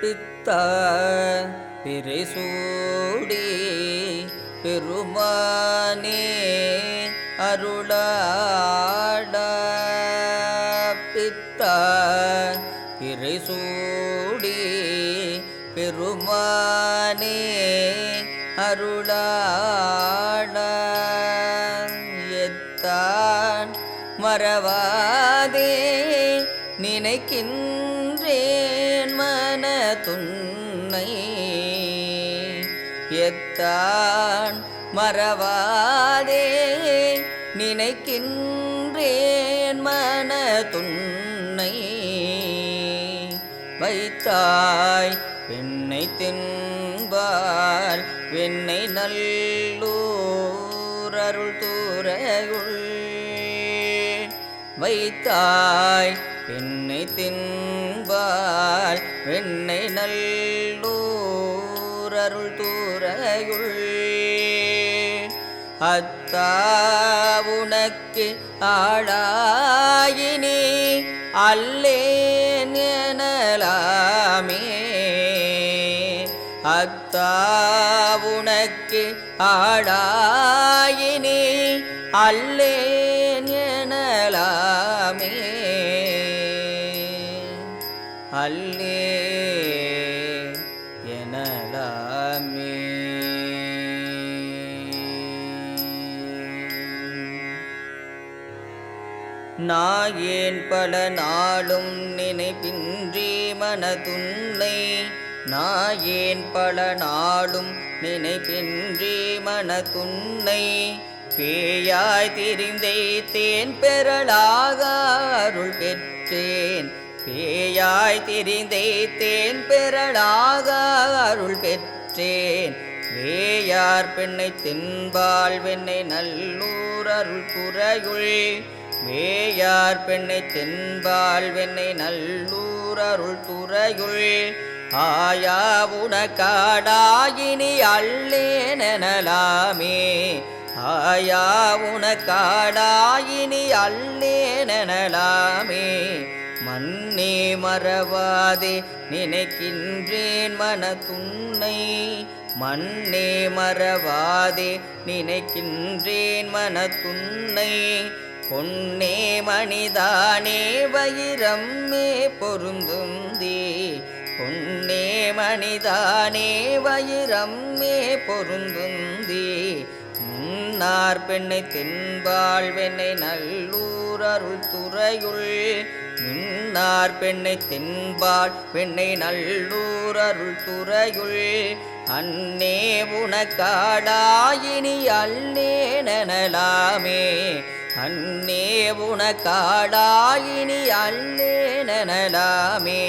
பித்த பிரிசூடி பெருமானே அருளாட பித்த பிரிசூடி பெருமானே அருளாட எத்தான் மறவாதே நினைக்கின்றே துன்னை. எத்தான் மறவாதே நினைக்கின்றேன் மன துன்னை வைத்தாய் வெண்ணை தின்பால் வெண்ணை நல்லூர் அருள் தூரையுள். வைத்தாய் பெண்ணை தின்பால் வெண்ணை நல்லூர் அருள் தூரையுள் அத்தாவுனக்கு ஆளாயினி அல்லேன் எனலாமே. அத்தா உனக்கு அல்லேன் எனலாமே. அல்லே நாயேன் பல நாளும் நினைப்பின்றி மனதுன்னை? நாயேன் பல நாளும் நினைப்பின்றி மனதுன்னை? பேயாய் திரிந்தே தேன் பெறலாக அருள் பெற்றேன். பேயாய் திரிந்தே தேன் பெறலாக அருள் பெற்றேன். வேயார் பெண்ணை தின்பால் வெண்ணை நல்லூர் அருள் புறையுள் மேயார் பெண்ணை தென்பால் வெண்ணை நல்லூர் அருள் துறையுள். ஆயா உனக்காடாயினி அல்லேனலாமே ஆயா உனக்காடாயினி அல்லேனலாமே மண்ணே மறவாதே நினைக்கின்றேன் மன துண்ணை மண்ணே மறவாதே நினைக்கின்றேன் மன துண்ணை பொன்னே மணிதானே வயிரம்மே பொருந்துந்தே பொன்னே மணிதானே வயிரம்மே பொருந்துந்தே முன்னார் பெண்ணை தென்பாழ்வெண்ணை நல்லூர் அருள் துறையுள். மின்னார் பெண்ணை தென்பாள் பெண்ணை நல்லூர் அருள் துறையுள். அன்னே உனக்காடாயினி அல்லேனலாமே அன்னே உனக்காடாயினி அல்லேனலாமே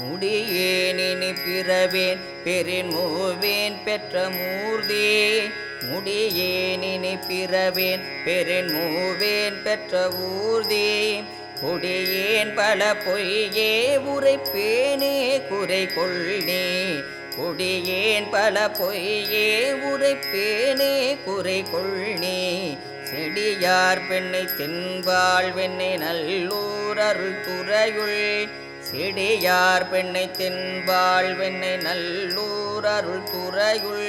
முடியேனினி பிறவேன் பெரின் மூவேன் பெற்ற மூர்தே. முடியேனினி பிறவேன் பெரின் மூவேன் பெற்ற ஊர்தி. கொடியேன் பல பொய்யே உரைப்பேனே குறை கொள்ளே கொடியேன் பல பொய்யே உரைப்பேனே குறை கொள்ளே செடியார் பெண்ணை தென்பாள் வெண்ணை நல்லூர் துறையுள். செடியார் பெண்ணை தென்பாள் வெண்ணை நல்லூர் துறையுள்.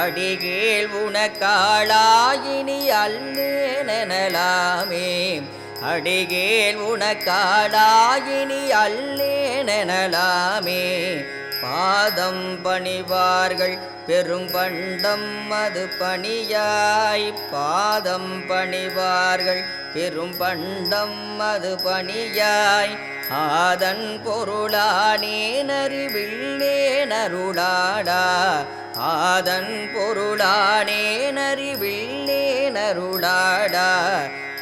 அடிகேள் உனக்காளாயினி அல்லேனலாமே அடிகேள் உனக்காளாயினி அல்லேனலாமே பாதம் பணிவார்கள். பெரும்பண்டம் மது அது பணியாய். பாதம் பணிவார்கள். பெரும் பண்டம் அது பணியாய். ஆதன் பொருளானேனறிவில்லேனருளாடா ஆதன் பொருளானேனறிவில்லேனருளாடா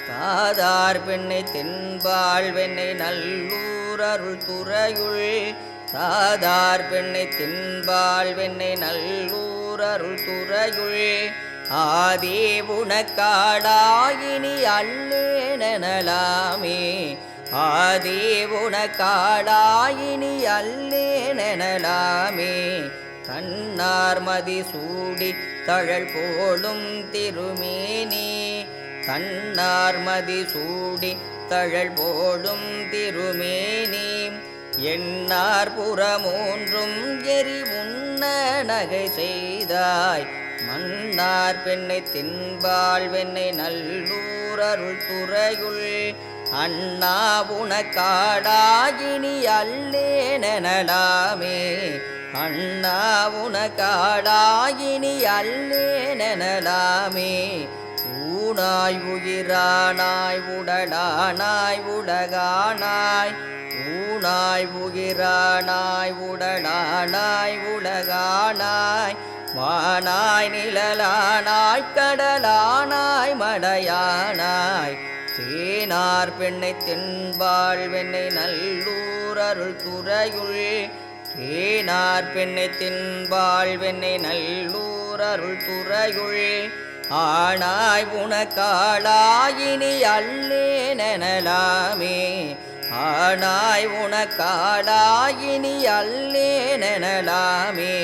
தாதார் பெண்ணை தென்பாள் வெண்ணை நல்லூர் அருள் துறையுள் சாதார் பெண்ணை தின்பாள் வெண்ணை நல்லூர் அருள் துறையுள். ஆதே உனக்காடாயினி அல்லேனலாமே ஆதே உனக்காடாயினி அல்லேனலாமே கண்ணார் மதி சூடி தழல் போலும் திருமேனி. கண்ணார் மதி சூடி தழல் போடும் திருமேனி. எண்ணார் புறமூன்றும் எரி உண்ண நகை செய்தாய். மன்னார் பெண்ணை தின்பாள் வெண்ணை நல்லூர் அருள் துறையுள். அண்ணா உனக்காடாகினி அல்லேனலாமே அண்ணா உனக்காடாகினி அல்லேனலாமே ஊனாய் உயிரானாய் உடலானாய் உடகானாய் உணாய் உகிரானாய் உடனானாய் உலகானாய் வானாய் நிழலானாய் கடலானாய் மடையானாய். தேனார் பெண்ணை தென்பாள் வெண்ணை நல்லூர் அருள் துறையுள். தேனார் பெண்ணை தின்பாள் வெண்ணை நல்லூர் அருள் துறையுள். ஆனாய் உனக்காளாயினி அல்லேனலாமே ஆனாய் உனக்காடாயினி அல்லேனலாமே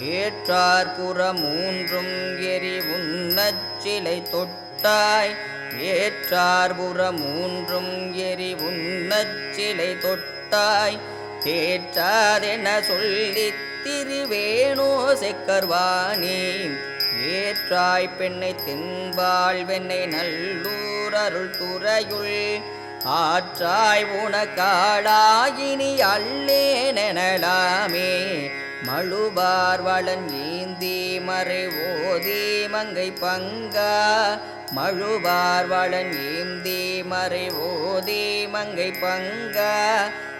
ஏற்றார் புறமூன்றும் எரி உன்னச்சிலை தொட்டாய். ஏற்றார் புறமூன்றும் எரி உன்னச்சிலை தொட்டாய். தேற்றாதென சொல்லி திருவேணோ செக்கர்வாணி ஏற்றாய் பெண்ணை தின்பாள் வெண்ணை நல்லூர் அருள் துறையுள் ஆற்றாய் உனக்காளாயினி அல்லேனலாமே மழுபார் வளன் ஏந்தி மறை ஓதி மங்கை பங்கா. மழுபார் வளன் ஏந்தி மறை ஓதி மங்கை பங்கா.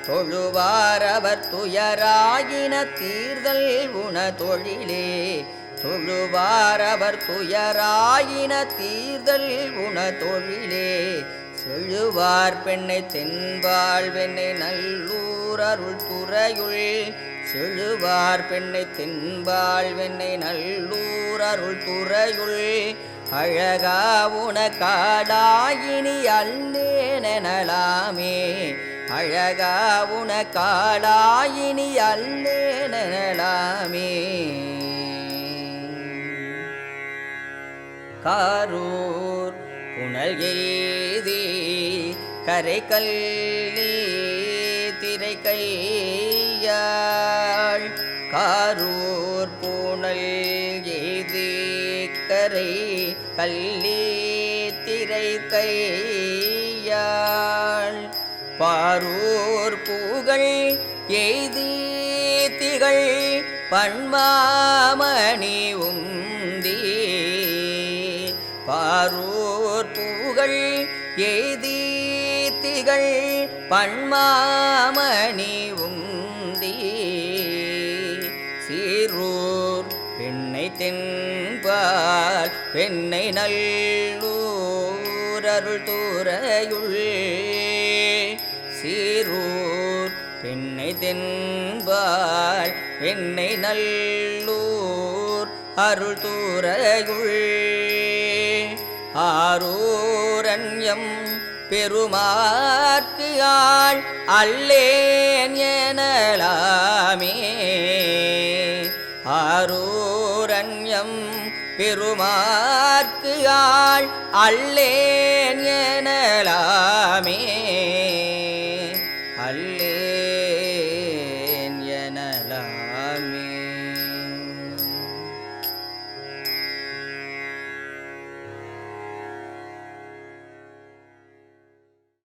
தொழுவார் அவர் துயராயின தீர்தல் உண தொழிலே. தொழுவார் அவர் துயராயின தீர்தல் உண தொழிலே. செழுவார் பெண்ணை தென்பாள் வெண்ணை நல்லூர் அருள் துறையுள். செழுவார் பெண்ணை தென்பாள் வெண்ணை நல்லூர் அருள் துறையுள். அழகா உனக்காடாயினி அல்லேனலாமே அழகா உனக்காடாயினி அல்லேனலாமே காரூர் புனல் எய்தி கரை கல்லி திரை கையாள் காரூர் பூனல் எய்தி கரை கல்லி திரை கையாள் பாரூர் பூகள் எய்தி திகழ் பண்மாமணி உந்தி. பாரூர் பூகள் எய்தி திகழ் பண்மாமணி உந்தி. சீரூர் பெண்ணை தென்பால் பெண்ணை நல்லூர் அருள் தூரையுள். சீரூர் பெண்ணை தென்பால் பெண்ணை நல்லூர் அருள் தூரையுள். ஆரூரண்யம் பெருமாற்கு ஆள் அல்லேன் எனலாமே. ஆரூரண்யம் பெருமாற்கு ஆள் அல்லேன்